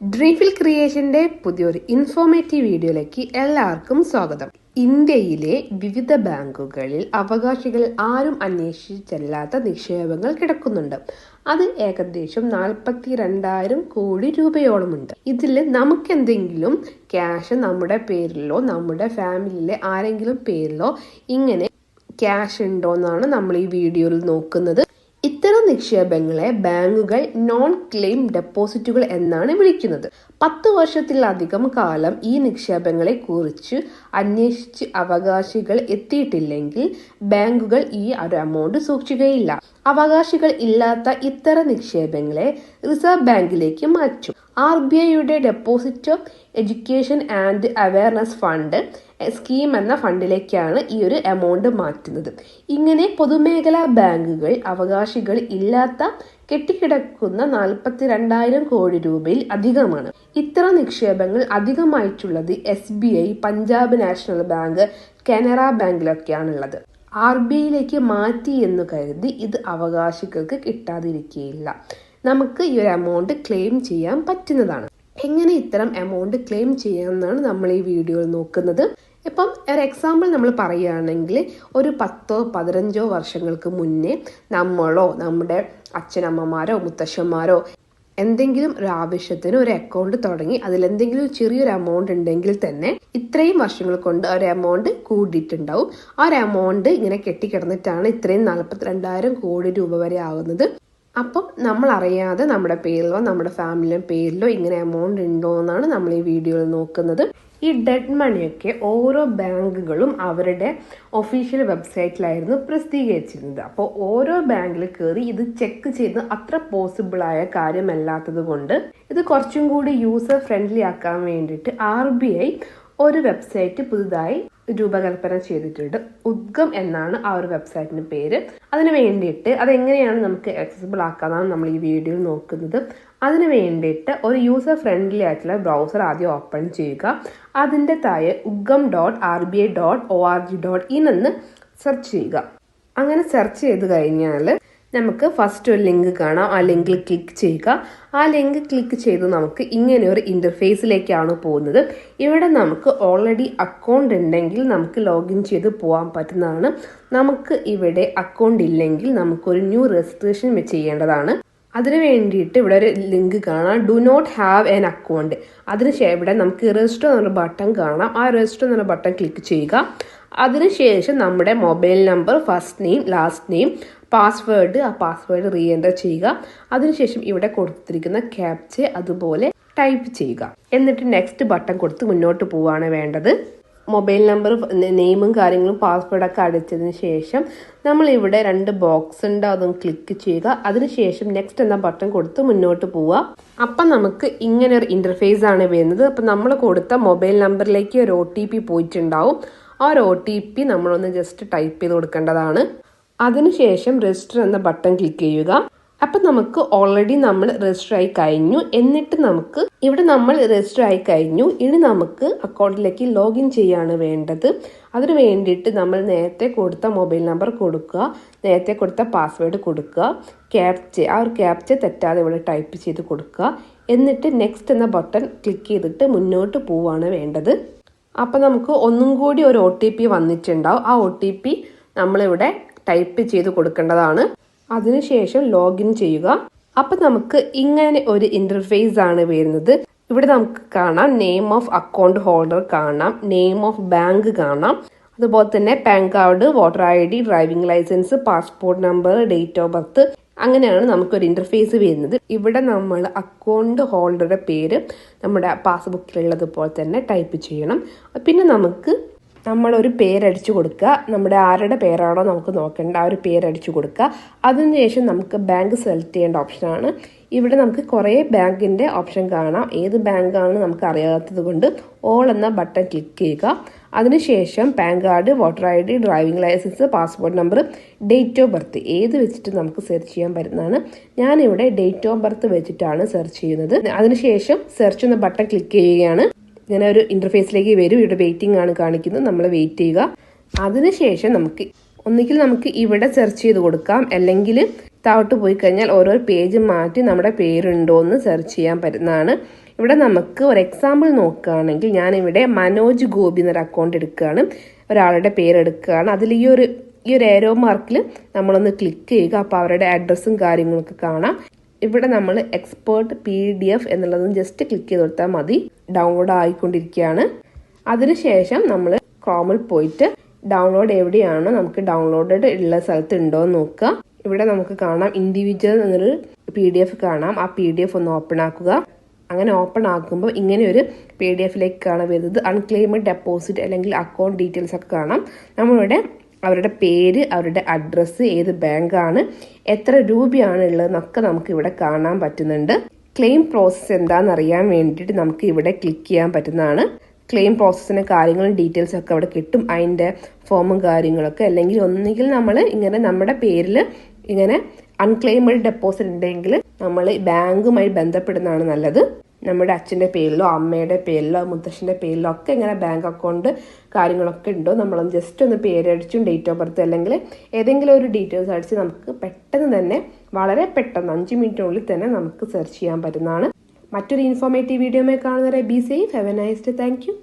ഡ്രീഫിൽ ക്രിയേഷന്റെ പുതിയൊരു ഇൻഫോർമേറ്റീവ് വീഡിയോയിലേക്ക് എല്ലാവർക്കും സ്വാഗതം. ഇന്ത്യയിലെ വിവിധ ബാങ്കുകളിൽ അവകാശികൾ ആരും അന്വേഷിച്ചല്ലാത്ത നിക്ഷേപങ്ങൾ കിടക്കുന്നുണ്ട്. അത് ഏകദേശം നാൽപ്പത്തി രണ്ടായിരം കോടി രൂപയോളമുണ്ട്. ഇതിൽ നമുക്കെന്തെങ്കിലും ക്യാഷ് നമ്മുടെ പേരിലോ നമ്മുടെ ഫാമിലിയിലെ ആരെങ്കിലും പേരിലോ ഇങ്ങനെ ക്യാഷ് ഉണ്ടോ എന്നാണ് നമ്മൾ ഈ വീഡിയോയിൽ നോക്കുന്നത്. നിക്ഷേപങ്ങളെ ബാങ്കുകൾ നോൺ ക്ലെയിം ഡെപ്പോസിറ്റുകൾ എന്നാണ് വിളിക്കുന്നത്. പത്ത് വർഷത്തിലധികം കാലം ഈ നിക്ഷേപങ്ങളെ കുറിച്ച് അന്വേഷിച്ച് അവകാശികൾ എത്തിയിട്ടില്ലെങ്കിൽ ബാങ്കുകൾ ഈ ഒരു എമൗണ്ട് സൂക്ഷിക്കുകയില്ല. അവകാശികൾ ഇല്ലാത്ത ഇത്തരം നിക്ഷേപങ്ങളെ റിസർവ് ബാങ്കിലേക്ക് മാറ്റും. ആർ ബി ഐയുടെ deposit education and awareness fund scheme എന്ന ഫണ്ടിലേക്കാണ് ഈ ഒരു എമൗണ്ട് മാറ്റുന്നത്. ഇങ്ങനെ പൊതുമേഖലാ ബാങ്കുകൾ അവകാശികൾ ഇല്ലാത്ത കെട്ടിക്കിടക്കുന്ന നാൽപ്പത്തി രണ്ടായിരം കോടി രൂപയിൽ അധികമാണ്. ഇത്ര നിക്ഷേപങ്ങൾ അധികമായിട്ടുള്ളത് S B I Punjab national bank Canara ബാങ്കിലൊക്കെയാണുള്ളത് R B ഐയിലേക്ക് മാറ്റി എന്ന് കരുതി ഇത് അവകാശികൾക്ക് കിട്ടാതിരിക്കുകയില്ല. നമുക്ക് ഈ ഒരു എമൗണ്ട് ക്ലെയിം ചെയ്യാൻ പറ്റുന്നതാണ്. എങ്ങനെ ഇത്തരം എമൗണ്ട് ക്ലെയിം ചെയ്യാമെന്നാണ് നമ്മൾ ഈ വീഡിയോയിൽ നോക്കുന്നത്. ഇപ്പം ഒരു എക്സാമ്പിൾ നമ്മൾ പറയുകയാണെങ്കിൽ ഒരു പത്തോ പതിനഞ്ചോ വർഷങ്ങൾക്ക് മുന്നേ നമ്മളോ നമ്മുടെ അച്ഛനമ്മമാരോ മുത്തശ്ശന്മാരോ എന്തെങ്കിലും ഒരു ആവശ്യത്തിന് ഒരു അക്കൗണ്ട് തുടങ്ങി അതിലെന്തെങ്കിലും ചെറിയൊരു എമൗണ്ട് ഉണ്ടെങ്കിൽ തന്നെ ഇത്രയും വർഷങ്ങൾ കൊണ്ട് ഒരു എമൗണ്ട് കൂടിയിട്ടുണ്ടാവും. ആ ഒരു എമൗണ്ട് ഇങ്ങനെ കെട്ടിക്കിടന്നിട്ടാണ് ഇത്രയും നാൽപ്പത്തിരണ്ടായിരം കോടി രൂപ വരെ ആകുന്നത് അപ്പം നമ്മൾ അറിയാതെ നമ്മുടെ പേരിലോ നമ്മുടെ ഫാമിലിയുടെ പേരിലോ ഇങ്ങനെ എമൗണ്ട് ഉണ്ടോ എന്നാണ് നമ്മൾ ഈ വീഡിയോയിൽ നോക്കുന്നത്. ഈ ഡെഡ് മണിയൊക്കെ ഓരോ ബാങ്കുകളും അവരുടെ ഒഫീഷ്യൽ വെബ്സൈറ്റിലായിരുന്നു പ്രസിദ്ധീകരിച്ചിരുന്നത്. അപ്പോൾ ഓരോ ബാങ്കിൽ കയറി ഇത് ചെക്ക് ചെയ്ത് അത്ര പോസിബിളായ കാര്യമല്ലാത്തത് കൊണ്ട് ഇത് കുറച്ചും കൂടി യൂസർ ഫ്രണ്ട്ലി ആക്കാൻ വേണ്ടിയിട്ട് ആർ ഒരു വെബ്സൈറ്റ് പുതുതായി രൂപകൽപ്പന ചെയ്തിട്ടുണ്ട്. ഉദ്ഗം എന്നാണ് ആ ഒരു വെബ്സൈറ്റിന് പേര്. അതിന് വേണ്ടിയിട്ട് അതെങ്ങനെയാണ് നമുക്ക് ആക്സസിബിൾ ആക്കാന്നാണ് നമ്മൾ ഈ വീഡിയോയിൽ നോക്കുന്നത്. അതിന് വേണ്ടിയിട്ട് ഒരു യൂസർ ഫ്രണ്ട്ലി ആയിട്ടുള്ള ബ്രൗസർ ആദ്യം ഓപ്പൺ ചെയ്യുക. അതിന്റെ താഴെ Udgam dot R B I dot O R G dot in എന്ന് സെർച്ച് ചെയ്യുക. അങ്ങനെ സെർച്ച് ചെയ്ത് കഴിഞ്ഞാൽ നമുക്ക് ഫസ്റ്റ് ഒരു ലിങ്ക് കാണാം. ആ ലിങ്കിൽ ക്ലിക്ക് ചെയ്യുക. ആ ലിങ്ക് ക്ലിക്ക് ചെയ്ത് നമുക്ക് ഇങ്ങനെ ഒരു ഇന്റർഫേസിലേക്കാണ് പോകുന്നത്. ഇവിടെ നമുക്ക് ഓൾറെഡി അക്കൗണ്ട് ഉണ്ടെങ്കിൽ നമുക്ക് ലോഗിൻ ചെയ്ത് പോകാൻ പറ്റുന്നതാണ്. നമുക്ക് ഇവിടെ അക്കൗണ്ട് ഇല്ലെങ്കിൽ നമുക്കൊരു ന്യൂ രജിസ്ട്രേഷൻ ചെയ്യേണ്ടതാണ്. അതിന് വേണ്ടിയിട്ട് ഇവിടെ ഒരു ലിങ്ക് കാണാം. Do not have an account അതിനുശേഷം ഇവിടെ നമുക്ക് രജിസ്റ്റർ എന്നൊരു ബട്ടൺ കാണാം. ആ രജിസ്റ്റർ എന്നൊരു ബട്ടൺ ക്ലിക്ക് ചെയ്യുക. അതിനുശേഷം നമ്മുടെ mobile number first name last name password ആ പാസ്വേഡ് റീ എന്റർ ചെയ്യുക. അതിനുശേഷം ഇവിടെ കൊടുത്തിരിക്കുന്ന ക്യാപ്ചെ അതുപോലെ ടൈപ്പ് ചെയ്യുക. എന്നിട്ട് നെക്സ്റ്റ് ബട്ടൺ കൊടുത്ത് മുന്നോട്ട് പോവുകയാണ് വേണ്ടത്. മൊബൈൽ നമ്പർ നെയിമും കാര്യങ്ങളും പാസ്വേഡൊക്കെ അടിച്ചതിന് ശേഷം നമ്മളിവിടെ രണ്ട് ബോക്സ് ഉണ്ട് അതും ക്ലിക്ക് ചെയ്യുക. അതിനുശേഷം നെക്സ്റ്റ് എന്ന ബട്ടൺ കൊടുത്ത് മുന്നോട്ട് പോവുക അപ്പം നമുക്ക് ഇങ്ങനെ ഒരു ഇന്റർഫേസ് ആണ് വരുന്നത്. അപ്പം നമ്മൾ കൊടുത്ത മൊബൈൽ നമ്പറിലേക്ക് ഒരു ഒ പോയിട്ടുണ്ടാവും. ആ ഒരു ഒ ടി പി നമ്മളൊന്ന് ജസ്റ്റ് ടൈപ്പ് ചെയ്ത് കൊടുക്കേണ്ടതാണ്. അതിനുശേഷം രജിസ്റ്റർ എന്ന ബട്ടൺ ക്ലിക്ക് ചെയ്യുക. അപ്പം നമുക്ക് ഓൾറെഡി നമ്മൾ രജിസ്റ്റർ ആയി കഴിഞ്ഞു. എന്നിട്ട് നമുക്ക് ഇവിടെ നമ്മൾ രജിസ്റ്റർ ആയി കഴിഞ്ഞു. ഇനി നമുക്ക് അക്കൗണ്ടിലേക്ക് ലോഗിൻ ചെയ്യാണ് വേണ്ടത്. അതിന് വേണ്ടിയിട്ട് നമ്മൾ നേരത്തെ കൊടുത്ത മൊബൈൽ നമ്പർ കൊടുക്കുക. നേരത്തെ കൊടുത്ത പാസ്വേഡ് കൊടുക്കുക. ക്യാപ്ച ആ ഒരു ക്യാപ്ച തെറ്റാതെ ഇവിടെ ടൈപ്പ് ചെയ്ത് കൊടുക്കുക. എന്നിട്ട് നെക്സ്റ്റ് എന്ന ബട്ടൺ ക്ലിക്ക് ചെയ്തിട്ട് മുന്നോട്ട് പോവുകയാണ് വേണ്ടത്. അപ്പം നമുക്ക് ഒന്നും കൂടി ഒരു ഒ ടി പി വന്നിട്ടുണ്ടാവും. ആ ഒ ടി പി നമ്മളിവിടെ ടൈപ്പ് ചെയ്ത് കൊടുക്കേണ്ടതാണ്. അതിനുശേഷം ലോഗിൻ ചെയ്യുക. അപ്പം നമുക്ക് ഇങ്ങനെ ഒരു ഇന്റർഫേസ് ആണ് വരുന്നത്. ഇവിടെ നമുക്ക് കാണാം നെയിം ഓഫ് അക്കൗണ്ട് ഹോൾഡർ കാണാം നെയിം ഓഫ് ബാങ്ക് കാണാം. അതുപോലെ തന്നെ PAN card voter I D driving licence passport number date of birth അങ്ങനെയാണ് നമുക്കൊരു ഇന്റർഫേസ് വരുന്നത്. ഇവിടെ നമ്മൾ അക്കൗണ്ട് ഹോൾഡറുടെ പേര് നമ്മുടെ പാസ്ബുക്കിലുള്ളതുപോലെ തന്നെ ടൈപ്പ് ചെയ്യണം. പിന്നെ നമുക്ക് നമ്മളൊരു പേരടിച്ചു കൊടുക്കുക. നമ്മുടെ ആരുടെ പേരാണോ നമുക്ക് നോക്കേണ്ട. ആ ഒരു പേരടിച്ചു കൊടുക്കുക. അതിനുശേഷം നമുക്ക് ബാങ്ക് സെലക്ട് ചെയ്യേണ്ട ഓപ്ഷനാണ്. ഇവിടെ നമുക്ക് കുറേ ബാങ്കിന്റെ ഓപ്ഷൻ കാണാം. ഏത് ബാങ്കാണ് നമുക്ക് അറിയാത്തത് കൊണ്ട് ഓൾ എന്ന ബട്ടൺ ക്ലിക്ക് ചെയ്യുക. അതിനുശേഷം PAN card voter I D driving licence passport number date of birth ഏത് വെച്ചിട്ട് നമുക്ക് സെർച്ച് ചെയ്യാൻ പറ്റുന്നതാണ്. ഞാനിവിടെ ഡേറ്റ് ഓഫ് ബർത്ത് വെച്ചിട്ടാണ് സെർച്ച് ചെയ്യുന്നത്. അതിനുശേഷം സെർച്ച് എന്ന ബട്ടൺ ക്ലിക്ക് ചെയ്യുകയാണ്. ഇങ്ങനെ ഒരു ഇന്റർഫേസിലേക്ക് വരും. ഇവിടെ വെയിറ്റിംഗ് ആണ് കാണിക്കുന്നത്. നമ്മൾ വെയിറ്റ് ചെയ്യുക. അതിനുശേഷം നമുക്ക് ഒന്നുകിൽ നമുക്ക് ഇവിടെ സെർച്ച് ചെയ്ത് കൊടുക്കാം. അല്ലെങ്കിൽ താഴോട്ട് പോയി കഴിഞ്ഞാൽ ഓരോ പേജ് മാറ്റി നമ്മുടെ പേരുണ്ടോ എന്ന് സെർച്ച് ചെയ്യാൻ പറ്റുന്നതാണ്. ഇവിടെ നമുക്ക് ഒരു എക്സാമ്പിൾ നോക്കുകയാണെങ്കിൽ ഞാനിവിടെ മനോജ് ഗോപി എന്നൊരു അക്കൗണ്ട് എടുക്കുകയാണ്. ഒരാളുടെ പേരെടുക്കുകയാണ്. അതിൽ ഈ ഒരു ഈ ഒരു ഏരോ മാർക്കിൽ നമ്മളൊന്ന് ക്ലിക്ക് ചെയ്യുക. അപ്പോൾ അവരുടെ അഡ്രസ്സും കാര്യങ്ങളൊക്കെ കാണാം. ഇവിടെ നമ്മൾ എക്സ്പേർട്ട് പി ഡി എഫ് എന്നുള്ളതും ജസ്റ്റ് ക്ലിക്ക് ചെയ്ത് കൊടുത്താൽ മതി. ഡൗൺലോഡ് ആയിക്കൊണ്ടിരിക്കുകയാണ്. അതിനുശേഷം നമ്മൾ ക്രോമിൽ പോയിട്ട് ഡൗൺലോഡ് എവിടെയാണോ നമുക്ക് ഡൗൺലോഡഡ് ഉള്ള സ്ഥലത്ത് ഉണ്ടോ എന്ന് നോക്കുക. ഇവിടെ നമുക്ക് കാണാം ഇൻഡിവിജ്വൽ എന്നൊരു പി ഡി എഫ് കാണാം. ആ പി ഡി എഫ് ഒന്ന് ഓപ്പൺ ആക്കുക. അങ്ങനെ ഓപ്പൺ ആക്കുമ്പോൾ ഇങ്ങനെ ഒരു പി ഡി എഫിലേക്കാണ് വരുന്നത്. അൺക്ലെയിംഡ് ഡെപ്പോസിറ്റ് അല്ലെങ്കിൽ അക്കൗണ്ട് ഡീറ്റെയിൽസ് ഒക്കെ കാണാം. നമ്മളിവിടെ അവരുടെ പേര് അവരുടെ അഡ്രസ്സ് ഏത് ബാങ്കാണ് എത്ര രൂപയാണ് ഉള്ളതെന്നൊക്കെ നമുക്ക് ഇവിടെ കാണാൻ പറ്റുന്നുണ്ട്. ക്ലെയിം പ്രോസസ്സ് എന്താണെന്ന് അറിയാൻ വേണ്ടിയിട്ട് നമുക്ക് ഇവിടെ ക്ലിക്ക് ചെയ്യാൻ പറ്റുന്നതാണ്. ക്ലെയിം പ്രോസസ്സിന്റെ കാര്യങ്ങളും ഡീറ്റെയിൽസും ഒക്കെ അവിടെ കിട്ടും. അതിന്റെ ഫോമും കാര്യങ്ങളൊക്കെ. അല്ലെങ്കിൽ ഒന്നുകിൽ നമ്മൾ ഇങ്ങനെ നമ്മുടെ പേരിൽ ഇങ്ങനെ അൺക്ലെയിമഡ് ഡെപ്പോസിറ്റ് ഉണ്ടെങ്കിൽ നമ്മൾ ബാങ്കുമായി ബന്ധപ്പെടുന്നതാണ് നല്ലത്. നമ്മുടെ അച്ഛന്റെ പേരിലോ അമ്മയുടെ പേരിലോ മുത്തശ്ശന്റെ പേരിലോ ഒക്കെ ഇങ്ങനെ ബാങ്ക് അക്കൗണ്ട് കാര്യങ്ങളൊക്കെ ഉണ്ടോ? നമ്മളൊന്ന് ജസ്റ്റ് ഒന്ന് പേരടിച്ചും ഡേറ്റ് ഓഫ് ബർത്ത് അല്ലെങ്കിൽ ഏതെങ്കിലും ഒരു ഡീറ്റെയിൽസ് അടിച്ച് നമുക്ക് പെട്ടെന്ന് തന്നെ വളരെ പെട്ടെന്ന് അഞ്ച് മിനിറ്റിനുള്ളിൽ തന്നെ നമുക്ക് സെർച്ച് ചെയ്യാൻ പറ്റുന്നതാണ്. മറ്റൊരു ഇൻഫോർമേറ്റീവ് വീഡിയോ കാണുന്നവരെ ബി സേഫ് ഹെവൻ ഐസ്റ്റ് താങ്ക് യു